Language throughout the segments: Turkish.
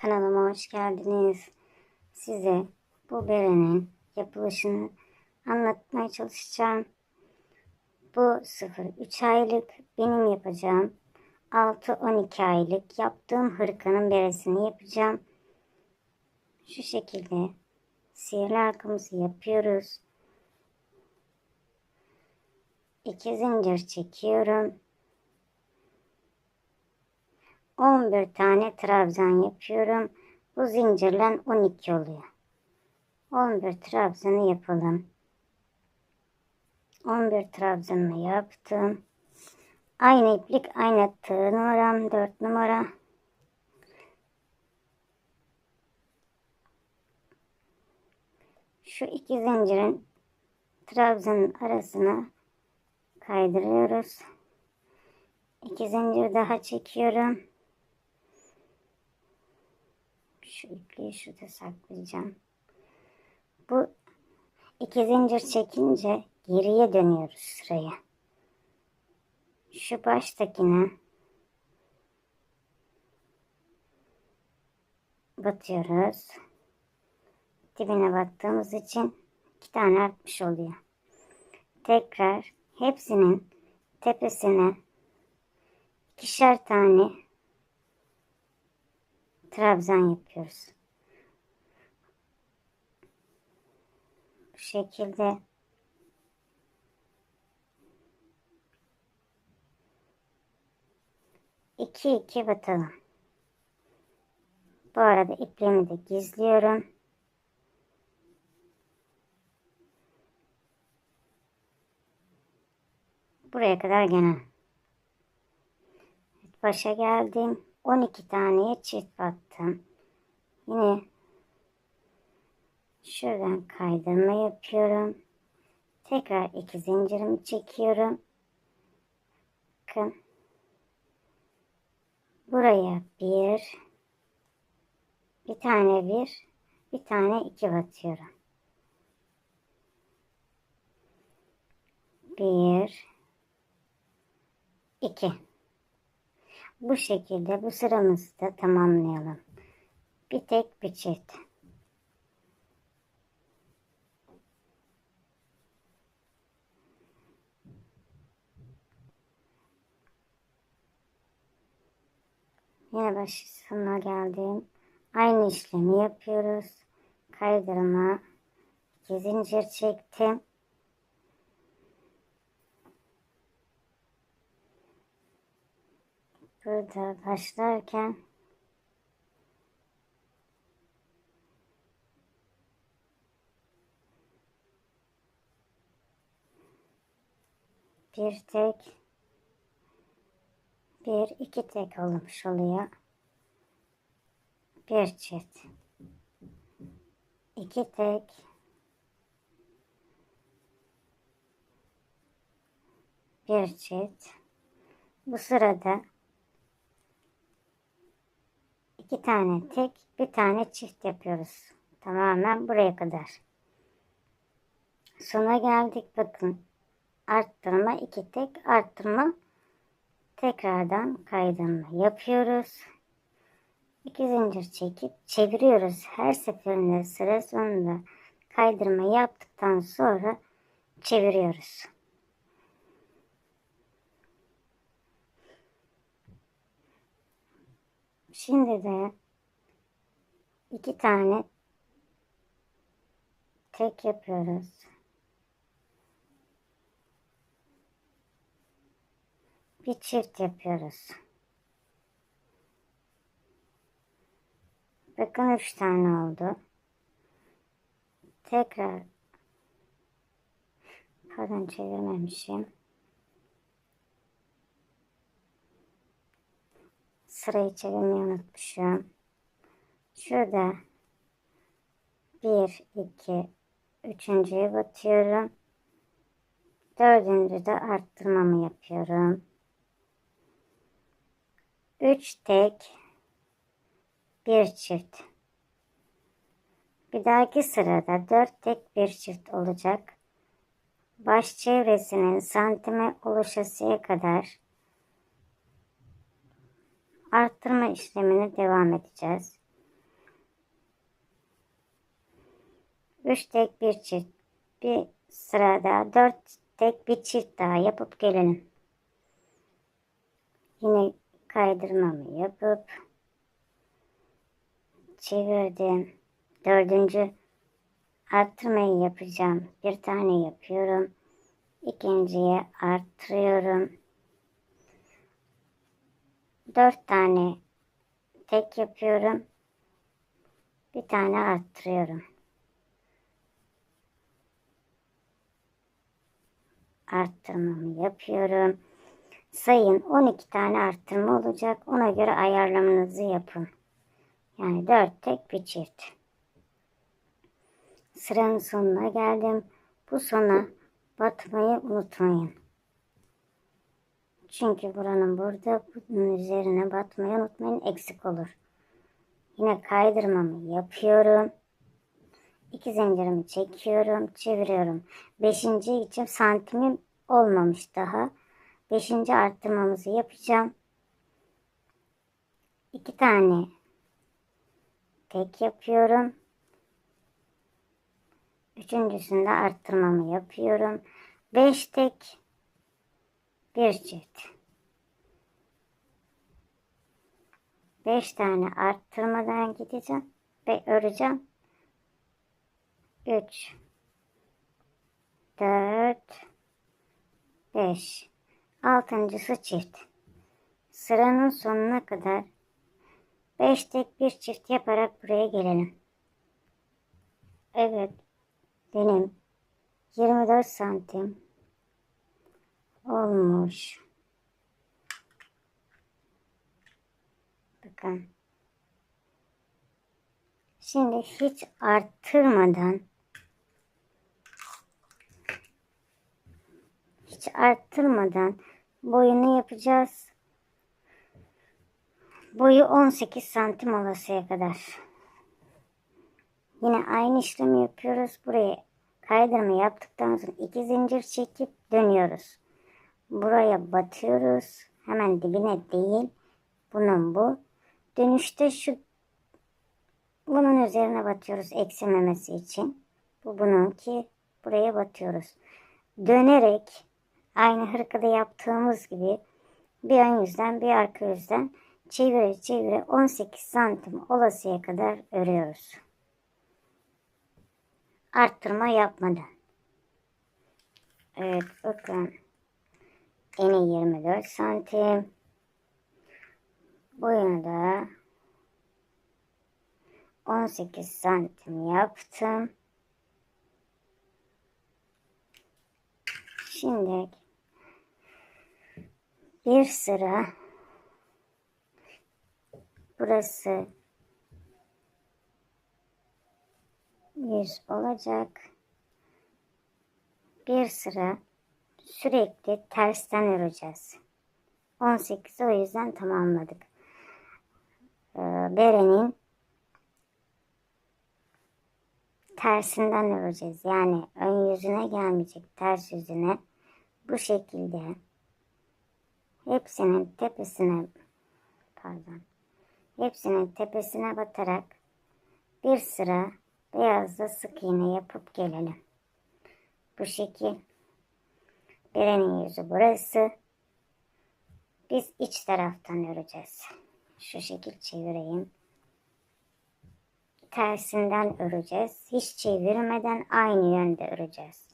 Kanalıma hoş geldiniz. Size bu berenin yapılışını anlatmaya çalışacağım. Bu 0-3 aylık benim yapacağım. 6-12 aylık yaptığım hırkanın beresini yapacağım. Şu şekilde sihirli arkamızı yapıyoruz. İki zincir çekiyorum. 11 tane trabzan yapıyorum. Bu zincirle 12 oluyor. 11 trabzanı yapalım. 11 trabzanı yaptım. Aynı iplik aynı tığ numaram 4 numara. Şu iki zincirin trabzanın arasına kaydırıyoruz. İki zincir daha çekiyorum. Şu ipliği şurada saklayacağım. Bu iki zincir çekince geriye dönüyoruz sıraya. Şu baştakine batıyoruz. Dibine battığımız için iki tane artmış oluyor. Tekrar hepsinin tepesine ikişer tane trabzan yapıyoruz. Bu şekilde iki iki batalım. Bu arada ipliğimi de gizliyorum. Buraya kadar gene. Başa geldim. 12 taneye çift battım. Yine şuradan kaydırma yapıyorum. Tekrar iki zincirimi çekiyorum. Bakın. Buraya bir, bir tane bir, bir tane iki batıyorum. Bir, iki. Bu şekilde bu sıramızı da tamamlayalım. Bir tek bir çift. Yine baş sonuna geldim. Aynı işlemi yapıyoruz. Kaydırma. iki zincir çektim. Burada başlarken bir tek bir iki tek olmuş oluyor. Bir çift. iki tek bir çift. Bu sırada iki tane tek, bir tane çift yapıyoruz. Tamamen buraya kadar. Sona geldik. Bakın. Arttırma, iki tek, arttırma, tekrardan kaydırma yapıyoruz. İki zincir çekip çeviriyoruz. Her seferinde sıra sonunda kaydırma yaptıktan sonra çeviriyoruz. Şimdi de iki tane tek yapıyoruz. Bir çift yapıyoruz. Bakın üç tane oldu. Tekrar pardon çevirmemişim. Sırayı çevirmeyi unutmuşum. Şurada bir, iki, üçüncüye batıyorum. Dördüncü de arttırmamı yapıyorum. Üç tek, bir çift. Bir dahaki sırada dört tek bir çift olacak. Baş çevresinin santime oluşasıya kadar arttırma işlemine devam edeceğiz. 3 tek bir çift bir sırada 4 tek bir çift daha yapıp gelelim. Yine kaydırmamı yapıp çevirdim. Dördüncü arttırmayı yapacağım. Bir tane yapıyorum. İkinciye arttırıyorum. Dört tane tek yapıyorum. Bir tane arttırıyorum. Arttırmamı yapıyorum. Sayın 12 tane arttırma olacak. Ona göre ayarlamanızı yapın. Yani 4 tek bir çift. Sıranın sonuna geldim. Bu sona batmayı unutmayın. Çünkü buranın burada bunun üzerine batmayı unutmayın eksik olur. Yine kaydırmamı yapıyorum. İki zincirimi çekiyorum, çeviriyorum. Beşinci için santimim olmamış daha. Beşinci arttırmamızı yapacağım. İki tane tek yapıyorum. Üçüncüsünde arttırmamı yapıyorum. Beş tek bir çift. Beş tane arttırmadan gideceğim ve öreceğim. Üç, dört, beş. Altıncısı çift. Sıranın sonuna kadar beş tek bir çift yaparak buraya gelelim. Evet. Benim 24 santim olmuş. Bakın. Şimdi hiç arttırmadan hiç arttırmadan boyunu yapacağız. Boyu 18 santim olasıya kadar. Yine aynı işlemi yapıyoruz. Buraya kaydırma yaptıktan sonra iki zincir çekip dönüyoruz. Buraya batıyoruz. Hemen dibine değil. Bunun bu. Dönüşte şu bunun üzerine batıyoruz eksilmemesi için. Bu bunun ki buraya batıyoruz. Dönerek aynı hırkada yaptığımız gibi bir ön yüzden bir arka yüzden çevire çevire 18 santim olasıya kadar örüyoruz. Arttırma yapmadan. Evet bakın. Eni 24 santim. Boyunu da 18 santim yaptım. Şimdi bir sıra burası yüz olacak. Bir sıra sürekli tersten öreceğiz. 18'i o yüzden tamamladık. Ee, berenin tersinden öreceğiz. Yani ön yüzüne gelmeyecek ters yüzüne bu şekilde hepsinin tepesine pardon hepsinin tepesine batarak bir sıra beyazla sık iğne yapıp gelelim. Bu şekil berenin yüzü burası. Biz iç taraftan öreceğiz. Şu şekil çevireyim tersinden öreceğiz. Hiç çevirmeden aynı yönde öreceğiz.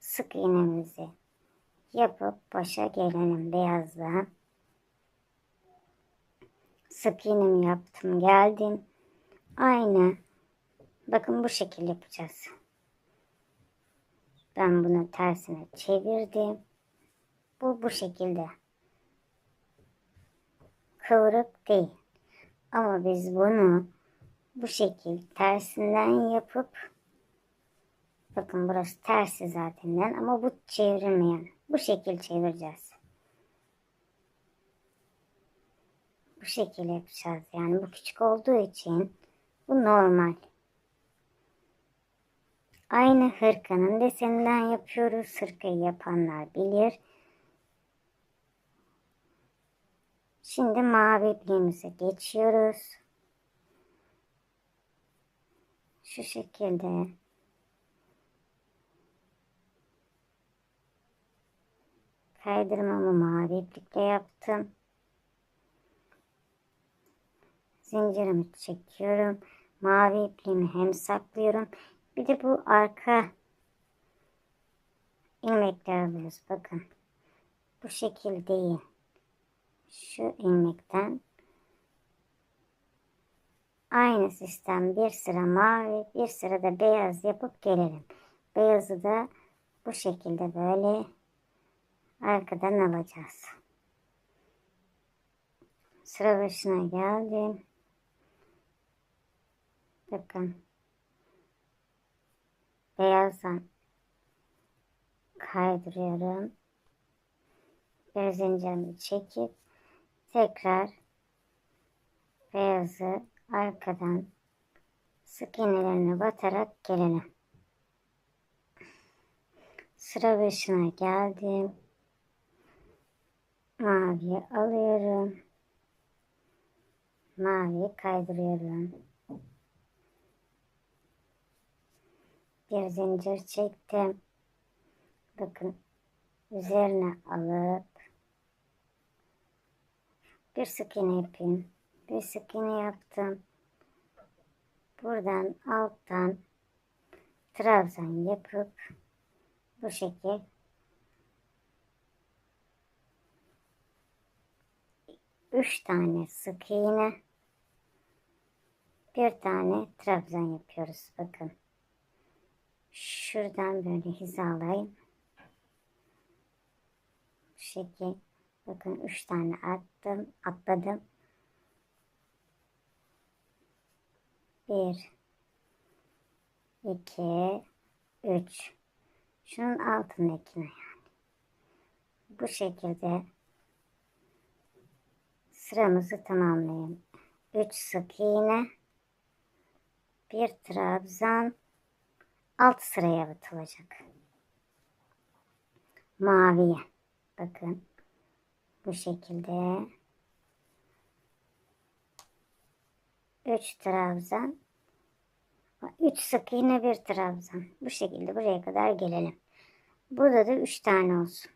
Sık iğnemizi yapıp başa gelelim beyazla. Sık iğnemi yaptım geldim. Aynı bakın bu şekilde yapacağız. Ben bunu tersine çevirdim. Bu bu şekilde. Kıvrık değil. Ama biz bunu bu şekil tersinden yapıp bakın burası tersi zatenden ama bu çevrilmeyen bu şekil çevireceğiz. Bu şekil yapacağız. Yani bu küçük olduğu için bu normal. Aynı hırkanın deseninden yapıyoruz. Hırkayı yapanlar bilir. Şimdi mavi ipliğimize geçiyoruz. Şu şekilde. Kaydırmamı mavi iplikle yaptım. Zincirimi çekiyorum. Mavi ipliğimi hem saklıyorum bir de bu arka ilmekler alıyoruz. Bakın. Bu şekil değil. Şu ilmekten aynı sistem bir sıra mavi bir sıra da beyaz yapıp gelelim. Beyazı da bu şekilde böyle arkadan alacağız. Sıra başına geldim. Bakın. Beyazdan kaydırıyorum. Bir zincirimi çekip tekrar beyazı arkadan sık iğnelerine batarak gelelim. Sıra başına geldim. Maviyi alıyorum. Maviyi kaydırıyorum. Bir zincir çektim. Bakın üzerine alıp bir sık iğne yapayım. Bir sık iğne yaptım. Buradan alttan trabzan yapıp bu şekil üç tane sık iğne bir tane trabzan yapıyoruz bakın şuradan böyle hizalayayım bu şekil bakın üç tane attım atladım bir iki üç şunun altındakine yani. Bu şekilde sıramızı tamamlayalım. 3 sık iğne, bir trabzan, alt sıraya batılacak. Maviye. Bakın. Bu şekilde. 3 trabzan, 3 sık iğne bir trabzan. Bu şekilde buraya kadar gelelim. Burada da 3 tane olsun.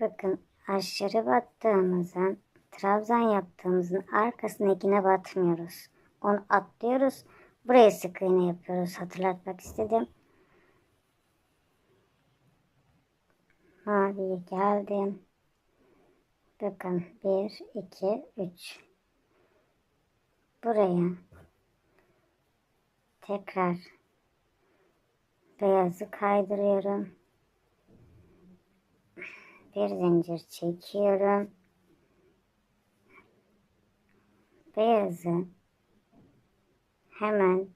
Bakın aşırı battığımızın trabzan yaptığımızın arkasındakine batmıyoruz. Onu atlıyoruz. Buraya sık iğne yapıyoruz. Hatırlatmak istedim. Maviye geldim. Bakın 1, 2, 3. Buraya tekrar beyazı kaydırıyorum. Bir zincir çekiyorum. Beyazı hemen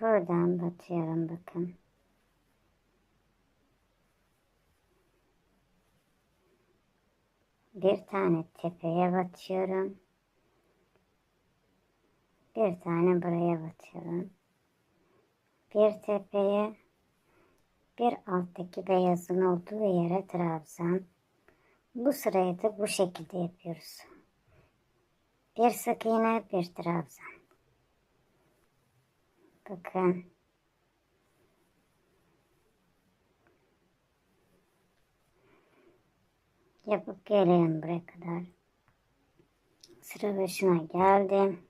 buradan batıyorum bakın. Bir tane tepeye batıyorum. Bir tane buraya batıyorum. Bir tepeye bir alttaki beyazın olduğu yere trabzan. Bu sırayı da bu şekilde yapıyoruz. Bir sık iğne, bir trabzan. Bakın. Yapıp gelelim buraya kadar. Sıra başına geldim.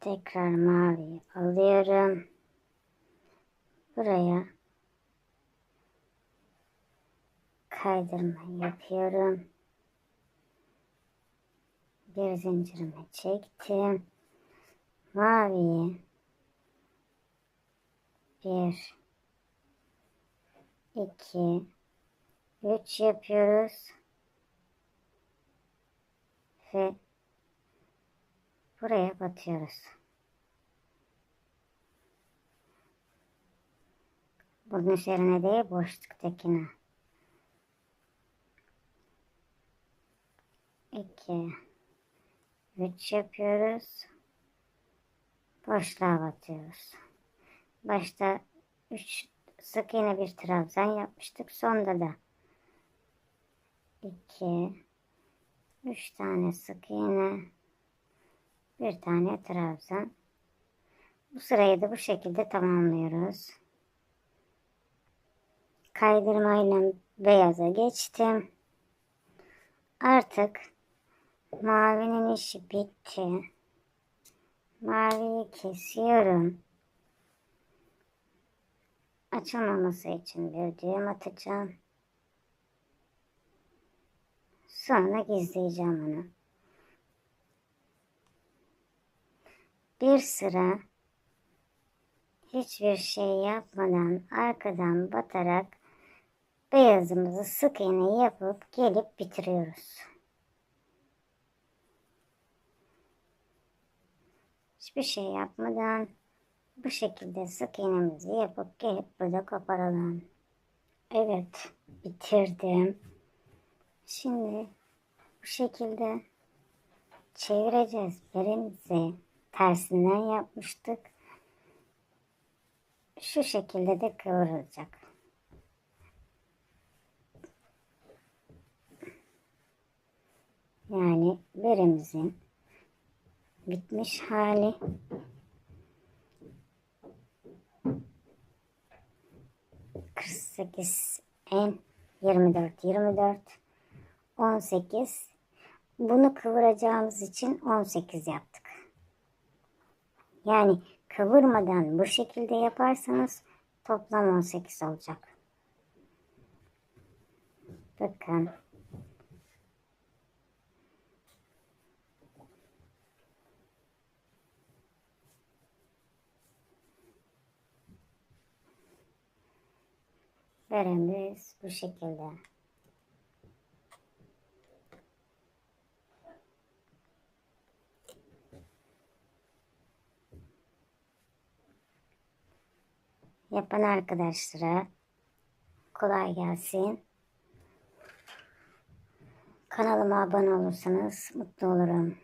Tekrar mavi alıyorum. Buraya kaydırma yapıyorum. Bir zincirimi çektim. Maviyi bir iki üç yapıyoruz. Ve buraya batıyoruz. Bunun üzerine değil boşluktakine. 2 3 yapıyoruz. Boşluğa batıyoruz. Başta 3 sık iğne bir trabzan yapmıştık. Sonda da 2 3 tane sık iğne bir tane trabzan. Bu sırayı da bu şekilde tamamlıyoruz. kaydırmayla beyaza geçtim. Artık mavinin işi bitti. Maviyi kesiyorum. Açılmaması için bir düğüm atacağım. Sonra gizleyeceğim onu. Bir sıra hiçbir şey yapmadan arkadan batarak beyazımızı sık iğne yapıp gelip bitiriyoruz. Hiçbir şey yapmadan bu şekilde sık iğnemizi yapıp gelip burada koparalım. Evet, bitirdim. Şimdi bu şekilde çevireceğiz. Birimizi tersinden yapmıştık. Şu şekilde de kıvrılacak. Yani birimizin bitmiş hali kırk sekiz en yirmi dört yirmi dört on sekiz bunu kıvıracağımız için on sekiz yaptık. Yani kıvırmadan bu şekilde yaparsanız toplam 18 olacak. Bakın. Beremiz bu şekilde. Yapan arkadaşlara kolay gelsin. Kanalıma abone olursanız mutlu olurum.